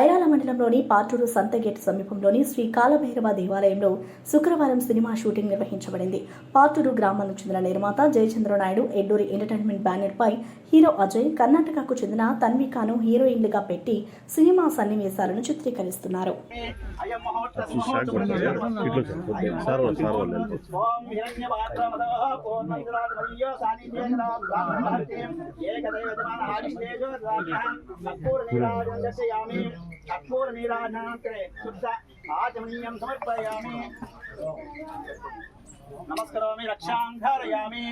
ఐరాల మండలంలోని పాటూరు సంతగేట్ సమీపంలోని శ్రీ కాలభైరవ దేవాలయంలో శుక్రవారం సినిమా షూటింగ్ నిర్వహించబడింది పాటూరు గ్రామానికి చెందిన నిర్మాత జయచంద్ర నాయుడు ఎడ్డూరి ఎంటర్టైన్మెంట్ బ్యానర్ పై హీరో అజయ్ కర్ణాటకకు చెందిన తన్వికాను హీరోయిన్లుగా పెట్టి సినిమా సన్నివేశాలను చిత్రీకరిస్తున్నారు అయం कपूरनीराजनानन्तरे शुद्ध समर्पयामि। नमस्करोमि रक्षां धारयामि।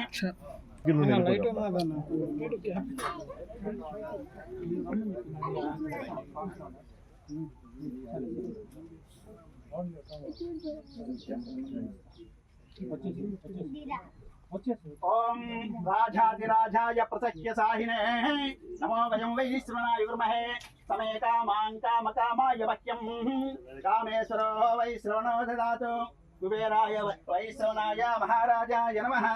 पच्चीस ओम राजाधिराजाय प्रतह्य साहिने। नमो वयं वै समे कामां कामेश्वरो ददातु। कुबेराय महाराजाय नमः।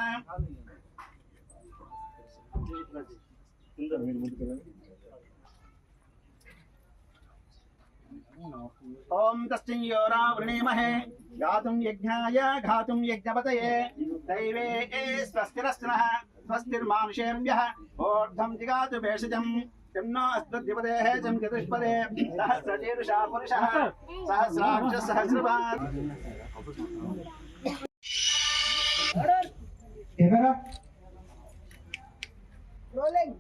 तस्मिन् योरा वृणीमहे गातुं यज्ञाय, घातुं यज्ञपतये। दैवे स्वस्तिरस्तिनः स्वस्तिर्मानुषेभ्यः ऊर्ध्वम् जिगातु भेषजम्। Rolling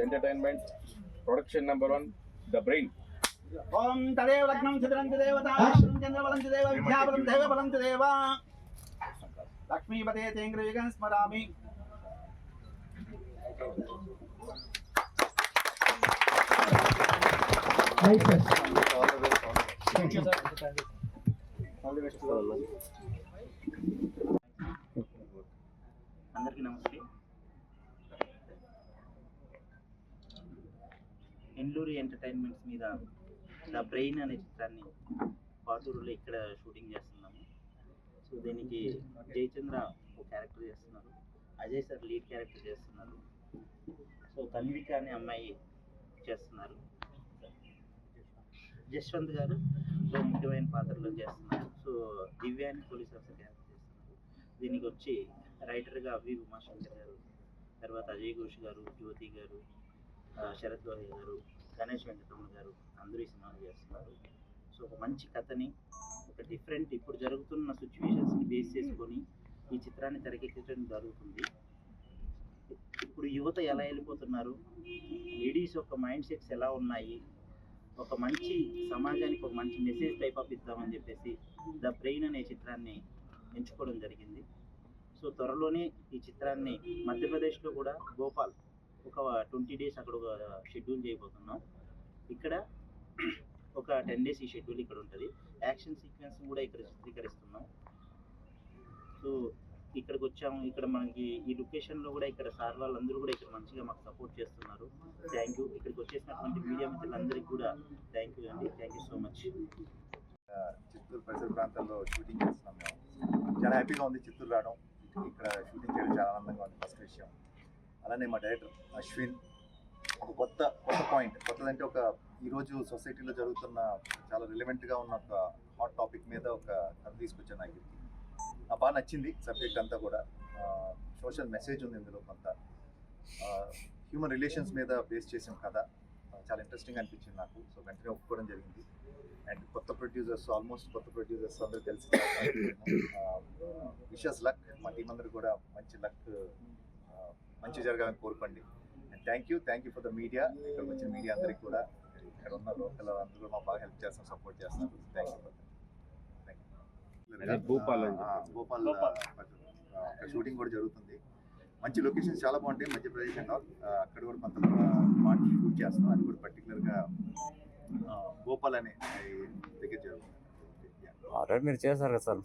entertainment production number one the brain ఓం తదేవ లగ్నం చతురంతి దేవత చంద్రబలం దేవ విద్యాబలం దేవ బలం దేవ లక్ష్మీపదే తేంగ్రయుగం స్మరామి. Nice, sir. నమస్తే. నెల్లూరు ఎంటర్టైన్మెంట్స్ మీద ద బ్రెయిన్ అనే చిత్రాన్ని పాటూరులో ఇక్కడ షూటింగ్ చేస్తున్నాము. సో దీనికి జయచంద్ర ఒక క్యారెక్టర్ చేస్తున్నారు. అజయ్ సార్ లీడ్ క్యారెక్టర్ చేస్తున్నారు. సో తన్విక అనే అమ్మాయి చేస్తున్నారు. జశ్వంత్ గారు సో ముఖ్యమైన పాత్రలో చేస్తున్నారు. సో దివ్యాన్ని అని పోలీస్ ఆఫీసర్ క్యారెక్టర్ చేస్తున్నారు. దీనికి వచ్చి రైటర్గా వి ఉమాశంకర్ గారు తర్వాత అజయ్ ఘోష్ గారు జ్యోతి గారు శరత్ గారు గణేష్ వెంకటరమణ అందరూ ఈ సినిమాలు చేస్తున్నారు సో ఒక మంచి కథని ఒక డిఫరెంట్ ఇప్పుడు జరుగుతున్న సిచ్యువేషన్స్ని బేస్ చేసుకొని ఈ చిత్రాన్ని తెరకెక్కించడం జరుగుతుంది. ఇప్పుడు యువత ఎలా వెళ్ళిపోతున్నారు? లేడీస్ యొక్క మైండ్ సెట్స్ ఎలా ఉన్నాయి? ఒక మంచి సమాజానికి ఒక మంచి మెసేజ్ టైప్ ఆఫ్ ఇద్దామని చెప్పేసి ద బ్రెయిన్ అనే చిత్రాన్ని ఎంచుకోవడం జరిగింది. సో త్వరలోనే ఈ చిత్రాన్ని మధ్యప్రదేశ్లో కూడా భోపాల్ ఒక ట్వంటీ డేస్ అక్కడ ఒక షెడ్యూల్ చేయబోతున్నాం. ఇక్కడ ఒక టెన్ డేస్ ఈ షెడ్యూల్ ఇక్కడ ఉంటుంది. యాక్షన్ సీక్వెన్స్ కూడా ఇక్కడ చిత్రీకరిస్తున్నాం. సో ఇక్కడికి వచ్చాము. ఇక్కడ మనకి ఈ లొకేషన్లో కూడా ఇక్కడ సార్ వాళ్ళందరూ కూడా ఇక్కడ మంచిగా మాకు సపోర్ట్ చేస్తున్నారు. థ్యాంక్ యూ ఇక్కడికి వచ్చేసినటువంటి మీడియా మిత్రులందరికీ కూడా థ్యాంక్ యూ అండి. Thank you so much Chittoor పరిసర ప్రాంతాల్లో షూటింగ్ చేస్తున్నాం మేము. చాలా హ్యాపీగా ఉంది చిత్తూరు రావడం. ఇక్కడ షూటింగ్ చేయడం చాలా ఆనందంగా ఉంది. ఫస్ట్ విషయం. అలానే మా డైరెక్టర్ అశ్విన్. ఒక కొత్త కొత్త పాయింట్ కొత్తదంటే ఒక ఈరోజు సొసైటీలో జరుగుతున్న చాలా రిలవెంట్గా ఉన్న ఒక హాట్ టాపిక్ మీద ఒక కథ తీసుకొచ్చాను నాకు. నాకు బాగా నచ్చింది సబ్జెక్ట్ అంతా కూడా. సోషల్ మెసేజ్ ఉంది ఇందులో కొంత. హ్యూమన్ రిలేషన్స్ మీద బేస్ చేసిన కథ. చాలా ఇంట్రెస్టింగ్ అనిపించింది నాకు. సో వెంటనే ఒప్పుకోవడం జరిగింది. అండ్ కొత్త ప్రొడ్యూసర్స్ ఆల్మోస్ట్ కొత్త ప్రొడ్యూసర్స్ అందరూ తెలిసి విషస్ లక్ మా టీం అందరూ కూడా మంచి లక్ మంచి జరగాలని కోరుకోండి. And thank you thank you for the media ఇక్కడికి వచ్చిన మీడియా అందరికి కూడా. ఇక్కడ ఉన్న లోకల్ అందరూ మాకు బాగా హెల్ప్ చేస్తాం సపోర్ట్ చేస్తున్నారు థ్యాంక్ యూ అదే భూపాల్ అని భోపాల్ అక్కడ షూటింగ్ కూడా జరుగుతుంది. మంచి లొకేషన్స్ చాలా బాగుంటాయి మధ్యప్రదేశ్ అండ్ ఆల్ అక్కడ కూడా కొంత పార్ట్ షూట్ చేస్తున్నాం. అది కూడా పర్టికులర్గా భోపాల్ అనే దగ్గర జరుగుతుంది. ఆల్రెడీ మీరు చేశారు కదా సార్.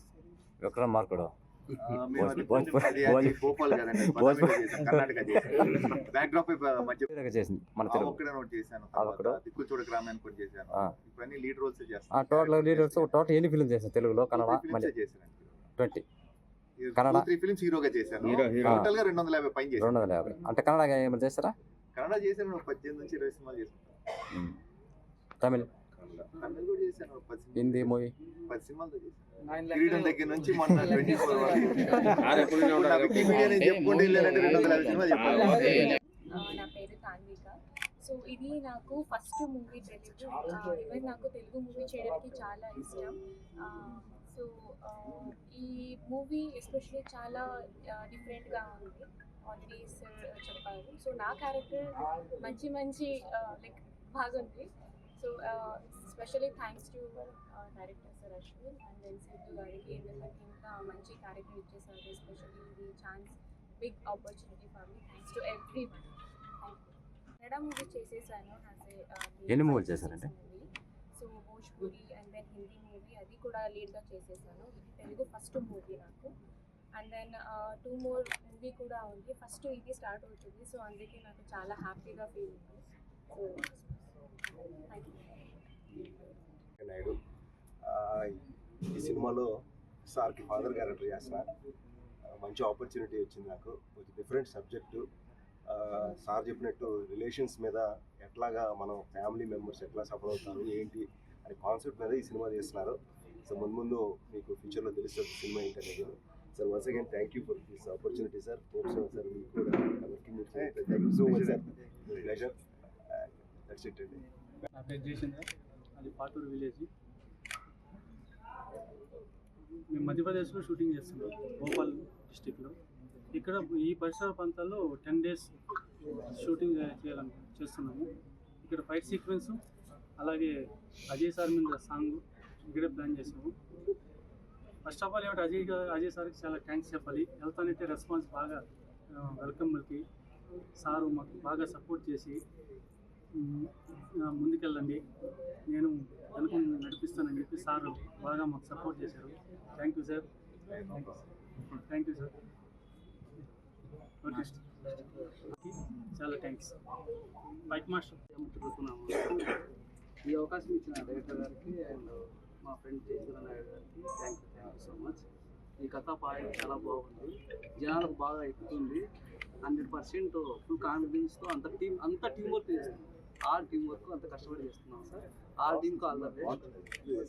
విక్రమ్ మార్కుడు చేసింది మన తెలుగు. ఇవన్నీ lead roles total leaders total ఎన్ని ఫిల్మ్ చేశాను తెలుగులో కన్నడ మళ్ళీ? ట్వంటీ. కన్నడ? త్రీ ఫిల్మ్స్ హీరోగా చేశాను. టోటల్గా రెండు వందల యాభై పైన రెండు వందల యాభై. అంటే కన్నడ ఏమైనా చేస్తారా? కన్నడ చేశాను పద్దెనిమిది నుంచి ఇరవై సినిమాలు చేశాను. తమిళ్? హిందీ మూవీ? కిరీటం దగ్గర నుంచి మొన్న ట్వంటీ ఫోర్ నా పేరు తాన్విక. సో ఇది నాకు ఫస్ట్ మూవీ తెలుగు. ఈవెన్ నాకు తెలుగు మూవీ చేయడానికి చాలా ఇష్టం. సో ఈ మూవీ ఎస్పెషల్లీ చాలా డిఫరెంట్గా ఉంది. ఆల్రెడీ సార్ చెప్పారు. సో నా క్యారెక్టర్ మంచి మంచి లైక్ బాగుంది. So specially thanks to director sir Ashwin and then Siddhu గారికి. ఎందుకంటే ఇంకా మంచి క్యారెక్టర్ ఇచ్చేసారు ఎస్పెషల్లీ ఇది chance big opportunity for me thanks to everyone Kannada movie చేసేసాను ఎన్ని movies చేశారంటే? So Bhojpuri and then Hindi movie అది కూడా లీడ్గా చేసేసాను. ఇది తెలుగు ఫస్ట్ మూవీ నాకు. And then two more movie కూడా ఉంది. ఫస్ట్ ఇది స్టార్ట్ అవుతుంది సో అందుకే నాకు చాలా హ్యాపీగా ఫీల్ ఉంది. సో థ్యాంక్ యూ నాయుడు ఆ, ఈ సినిమాలో సార్కి ఫాదర్ క్యారెక్టర్ చేస్తాను మంచి ఆపర్చునిటీ వచ్చింది నాకు. కొంచెం డిఫరెంట్ సబ్జెక్టు సార్ చెప్పినట్టు రిలేషన్స్ మీద ఎట్లాగా మనం ఫ్యామిలీ మెంబర్స్ ఎట్లా సఫర్ అవుతారు ఏంటి అనే కాన్సెప్ట్ మీద ఈ సినిమా చేస్తున్నారు సో ముందు ముందు మీకు ఫ్యూచర్లో తెలుస్తుంది సినిమా ఏంటనేది. Sir once again thank you for this opportunity sir hope sir మీకు working thank you so much sir pleasure that's it అండి అది పాటూరు విలేజ్ మేము మధ్యప్రదేశ్లో షూటింగ్ చేస్తున్నాం భోపాల్ డిస్టిక్లో. ఇక్కడ ఈ పరిసర ప్రాంతాల్లో టెన్ డేస్ షూటింగ్ చేయాలని చేస్తున్నాము. ఇక్కడ ఫైట్ సీక్వెన్స్ అలాగే అజయ్ సార్ మీద సాంగ్ ఇక్కడే ప్లాన్ చేసాము ఫస్ట్ ఆఫ్ ఆల్ ఏమిటి అజయ్ అజయ్ సార్కి చాలా థ్యాంక్స్ చెప్పాలి. వెళ్తానంటే రెస్పాన్స్ బాగా వెల్కమ్ సారు మాకు బాగా సపోర్ట్ చేసి ముందుకెళ్ళండి. నేను వెనుక అని చెప్పి సార్ బాగా మాకు సపోర్ట్ చేశారు. Thank you sir thank you sir okay చాలా థ్యాంక్స్ బైక్ మాస్టర్ తిరుగుతున్నాము ఈ అవకాశం ఇచ్చిన డైరెక్టర్ గారికి అండ్ మా ఫ్రెండ్ జయచంద్ర నాయుడు గారికి thank you thank you so much ఈ కథ పాయింట్ చాలా బాగుంది. జనాలకు బాగా ఎక్కుతుంది. హండ్రెడ్ పర్సెంట్ ఫుల్ కాన్ఫిడెన్స్తో అంత టీం అంత టీం వర్క్ చేస్తున్నాం. ఆ టీం వర్క్ అంత కష్టపడి చేస్తున్నాం సార్ ఆ టీంకి all the best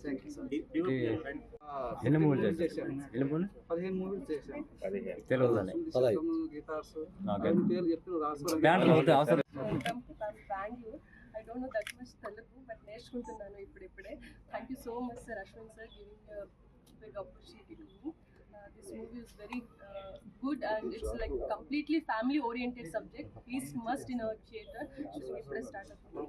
thank you sir ఎన్ని మూవీలు చేశారు? ఎన్ని మూవీలు? పదిహేను మూవీలు చేశాం తెలుగులోనే. Guitars Okay. పేర్లు చెప్తున్నారు రాసుకోవడం బ్యాండ్లు అవుతే అవసరం. I don't know that much Telugu but నేర్చుకుంటున్నాను ఇప్పుడిప్పుడే. Thank you so much sir Ashwin sir giving big opportunity to me this movie is very good and it's like completely family oriented subject please must in our theatre ఇప్పుడే start అవుతుంది